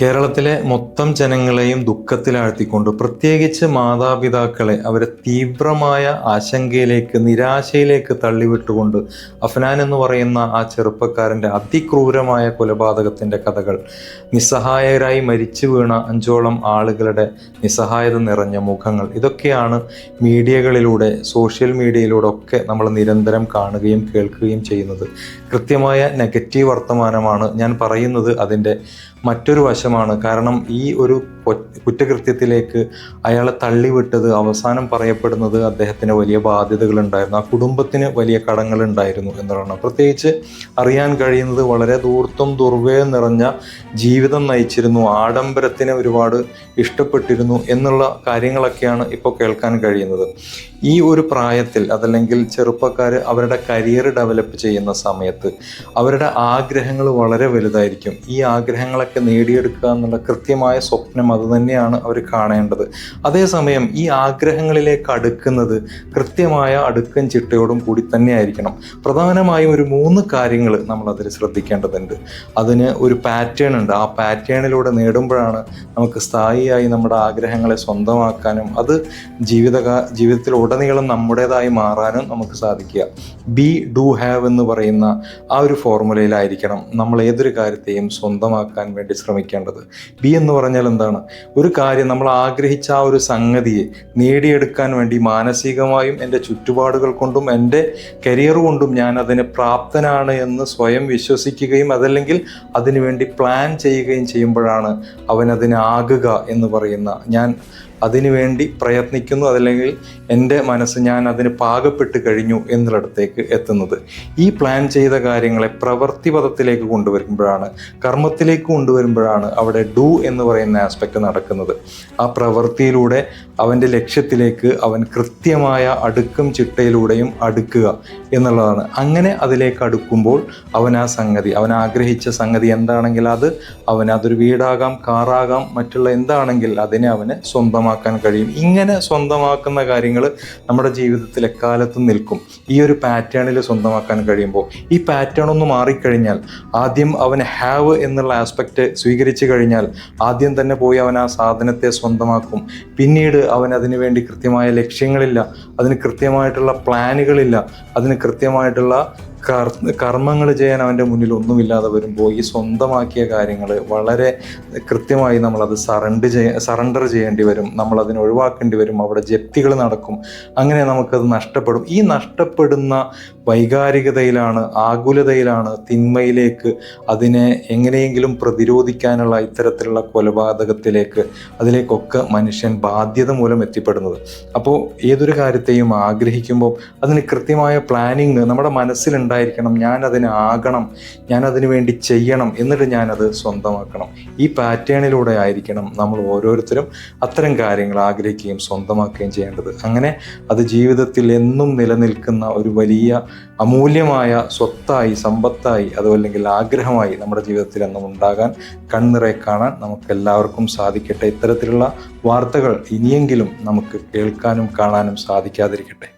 കേരളത്തിലെ മൊത്തം ജനങ്ങളെയും ദുഃഖത്തിലാഴ്ത്തിക്കൊണ്ട് പ്രത്യേകിച്ച് മാതാപിതാക്കളെ അവരെ തീവ്രമായ ആശങ്കയിലേക്ക് നിരാശയിലേക്ക് തള്ളിവിട്ടുകൊണ്ട് അഫ്നാൻ എന്ന് പറയുന്ന ആ ചെറുപ്പക്കാരന്റെ അതിക്രൂരമായ കൊലപാതകത്തിന്റെ കഥകൾ. നിസ്സഹായരായി മരിച്ചു വീണ അഞ്ചോളം ആളുകളുടെ നിസ്സഹായത നിറഞ്ഞ മുഖങ്ങൾ. ഇതൊക്കെയാണ് മീഡിയകളിലൂടെ സോഷ്യൽ മീഡിയയിലൂടെ ഒക്കെ നമ്മൾ നിരന്തരം കാണുകയും കേൾക്കുകയും ചെയ്യുന്നത്. കൃത്യമായ നെഗറ്റീവ് വർത്തമാനമാണ് ഞാൻ പറയുന്നത്. അതിന്റെ മറ്റൊരു വശമാണ് കാരണം ഈ ഒരു കുറ്റകൃത്യത്തിലേക്ക് അയാളെ തള്ളിവിട്ടത് അവസാനം പറയപ്പെടുന്നത് അദ്ദേഹത്തിന് വലിയ ബാധ്യതകൾ ഉണ്ടായിരുന്നു ആ കുടുംബത്തിന് വലിയ കടങ്ങളുണ്ടായിരുന്നു എന്നുള്ളതാണ് പ്രത്യേകിച്ച് അറിയാൻ കഴിയുന്നത് വളരെ ദൂർത്തും ദുർവ്യയം നിറഞ്ഞ ജീവിതം നയിച്ചിരുന്നു. ആഡംബരത്തിന് ഒരുപാട് ഇഷ്ടപ്പെട്ടിരുന്നു എന്നുള്ള കാര്യങ്ങളൊക്കെയാണ് ഇപ്പോൾ കേൾക്കാൻ കഴിയുന്നത്. ഈ ഒരു പ്രായത്തിൽ അതല്ലെങ്കിൽ ചെറുപ്പക്കാർ അവരുടെ കരിയർ ഡെവലപ്പ് ചെയ്യുന്ന സമയത്ത് അവരുടെ ആഗ്രഹങ്ങൾ വളരെ വലുതായിരിക്കും. ഈ ആഗ്രഹങ്ങളൊക്കെ നേടിയെടുക്കുക എന്നുള്ള കൃത്യമായ സ്വപ്നം അത് തന്നെയാണ് അവർ കാണേണ്ടത്. അതേസമയം ഈ ആഗ്രഹങ്ങളിലേക്ക് അടുക്കുന്നത് കൃത്യമായ അടുക്കം ചിട്ടയോടും കൂടി തന്നെയായിരിക്കണം. പ്രധാനമായും ഒരു മൂന്ന് കാര്യങ്ങൾ നമ്മൾ അതിൽ ശ്രദ്ധിക്കേണ്ടതുണ്ട്. അതിന് ഒരു പാറ്റേൺ ഉണ്ട്. ആ പാറ്റേണിലൂടെ നേടുമ്പോഴാണ് നമുക്ക് സ്ഥായിയായി നമ്മുടെ ആഗ്രഹങ്ങളെ സ്വന്തമാക്കാനും അത് ജീവിത ജീവിതത്തിൽ ഉടനീളം നമ്മുടേതായി മാറാനും നമുക്ക് സാധിക്കുക. ബി ഡു ഹാവ് എന്ന് പറയുന്ന ആ ഒരു ഫോർമുലയിലായിരിക്കണം നമ്മൾ ഏതൊരു കാര്യത്തെയും സ്വന്തമാക്കാൻ വേണ്ടി ശ്രമിക്കേണ്ടത്. ബി എന്ന് പറഞ്ഞാൽ എന്താണ്? ഒരു കാര്യം നമ്മൾ ആഗ്രഹിച്ച ആ ഒരു സംഗതിയെ നേടിയെടുക്കാൻ വേണ്ടി മാനസികമായും എന്റെ ചുറ്റുപാടുകൾ കൊണ്ടും എന്റെ കരിയർ കൊണ്ടും ഞാൻ അതിന് പ്രാപ്തനാണ് എന്ന് സ്വയം വിശ്വസിക്കുകയും അതല്ലെങ്കിൽ അതിനുവേണ്ടി പ്ലാൻ ചെയ്യുകയും ചെയ്യുമ്പോഴാണ് അവൻ അതിനാകുക എന്ന് പറയുന്ന ഞാൻ അതിനുവേണ്ടി പ്രയത്നിക്കുന്നു അതല്ലെങ്കിൽ എന്റെ മനസ്സ് ഞാൻ അതിന് പാകപ്പെട്ട് കഴിഞ്ഞു എന്നുള്ളിടത്തേക്ക് എത്തുന്നത്. ഈ പ്ലാൻ ചെയ്ത കാര്യങ്ങളെ പ്രവൃത്തി പദത്തിലേക്ക് കൊണ്ടുവരുമ്പോഴാണ് കർമ്മത്തിലേക്ക് കൊണ്ടുവരുമ്പോഴാണ് അവിടെ ഡു എന്ന് പറയുന്ന ആസ്പെക്റ്റ് നടക്കുന്നത്. ആ പ്രവൃത്തിയിലൂടെ അവന്റെ ലക്ഷ്യത്തിലേക്ക് അവൻ കൃത്യമായ അടുക്കും ചിട്ടയിലൂടെയും അടുക്കുക എന്നുള്ളതാണ്. അങ്ങനെ അതിലേക്ക് അടുക്കുമ്പോൾ അവൻ ആ സംഗതി അവൻ ആഗ്രഹിച്ച സംഗതി എന്താണെങ്കിൽ അത് അവൻ അതൊരു വീടാകാം കാറാകാം മറ്റുള്ള എന്താണെങ്കിൽ അതിനെ അവന് സ്വന്തമാക്കാൻ കഴിയും. ഇങ്ങനെ സ്വന്തമാക്കുന്ന കാര്യങ്ങൾ നമ്മുടെ ജീവിതത്തിൽ എക്കാലത്തും നിൽക്കും. ഈ ഒരു പാറ്റേണിൽ സ്വന്തമാക്കാൻ കഴിയുമ്പോൾ ഈ പാറ്റേൺ ഒന്ന് മാറിക്കഴിഞ്ഞാൽ ആദ്യം അവൻ ഹാവ് എന്നുള്ള ആസ്പെക്റ്റ് സ്വീകരിച്ചു കഴിഞ്ഞാൽ ആദ്യം തന്നെ പോയി അവൻ ആ സാധനത്തെ സ്വന്തമാക്കും. പിന്നീട് അവൻ അതിനു വേണ്ടി കൃത്യമായ ലക്ഷ്യങ്ങളില്ല അതിന് കൃത്യമായിട്ടുള്ള പ്ലാനുകളില്ല അതിന് കൃത്യമായിട്ടുള്ള കർമ്മങ്ങൾ ചെയ്യാൻ അവന്റെ മുന്നിൽ ഒന്നുമില്ലാതെ വരുമ്പോൾ ഈ സ്വന്തമാക്കിയ കാര്യങ്ങൾ വളരെ കൃത്യമായി നമ്മളത് സറണ്ട് ചെയ്യ സറണ്ടർ ചെയ്യേണ്ടി വരും. നമ്മളതിനെ ഒഴിവാക്കേണ്ടി വരും. അവിടെ ജപ്തികൾ നടക്കും. അങ്ങനെ നമുക്കത് നഷ്ടപ്പെടും. ഈ നഷ്ടപ്പെടുന്ന വൈകാരികതയിലാണ് ആകുലതയിലാണ് തിന്മയിലേക്ക് അതിനെ എങ്ങനെയെങ്കിലും പ്രതിരോധിക്കാനുള്ള ഇത്തരത്തിലുള്ള കൊലപാതകത്തിലേക്ക് അതിലേക്കൊക്കെ മനുഷ്യൻ ബാധ്യത മൂലം എത്തിപ്പെടുന്നത്. അപ്പോൾ ഏതൊരു കാര്യത്തെയും ആഗ്രഹിക്കുമ്പോൾ അതിന് കൃത്യമായ പ്ലാനിങ് നമ്മുടെ മനസ്സിലുണ്ടായിരിക്കണം ഞാൻ അതിനെ ആകണം ഞാൻ അതിനു വേണ്ടി ചെയ്യണം എന്നിട്ട് ഞാനത് സ്വന്തമാക്കണം. ഈ പാറ്റേണിലൂടെ ആയിരിക്കണം നമ്മൾ ഓരോരുത്തരും അത്തരം കാര്യങ്ങൾ ആഗ്രഹിക്കുകയും സ്വന്തമാക്കുകയും ചെയ്യേണ്ടത്. അങ്ങനെ അത് ജീവിതത്തിൽ എന്നും നിലനിൽക്കുന്ന ഒരു വലിയ അമൂല്യമായ സ്വത്തായി സമ്പത്തായി അതുമല്ലെങ്കിൽ ആഗ്രഹമായി നമ്മുടെ ജീവിതത്തിൽ എന്നും ഉണ്ടാകാൻ കണ്ണിറെ കാണാൻ നമുക്ക് എല്ലാവർക്കും സാധിക്കട്ടെ. ഇത്തരത്തിലുള്ള വാർത്തകൾ ഇനിയെങ്കിലും നമുക്ക് കേൾക്കാനും കാണാനും സാധിക്കാതിരിക്കട്ടെ.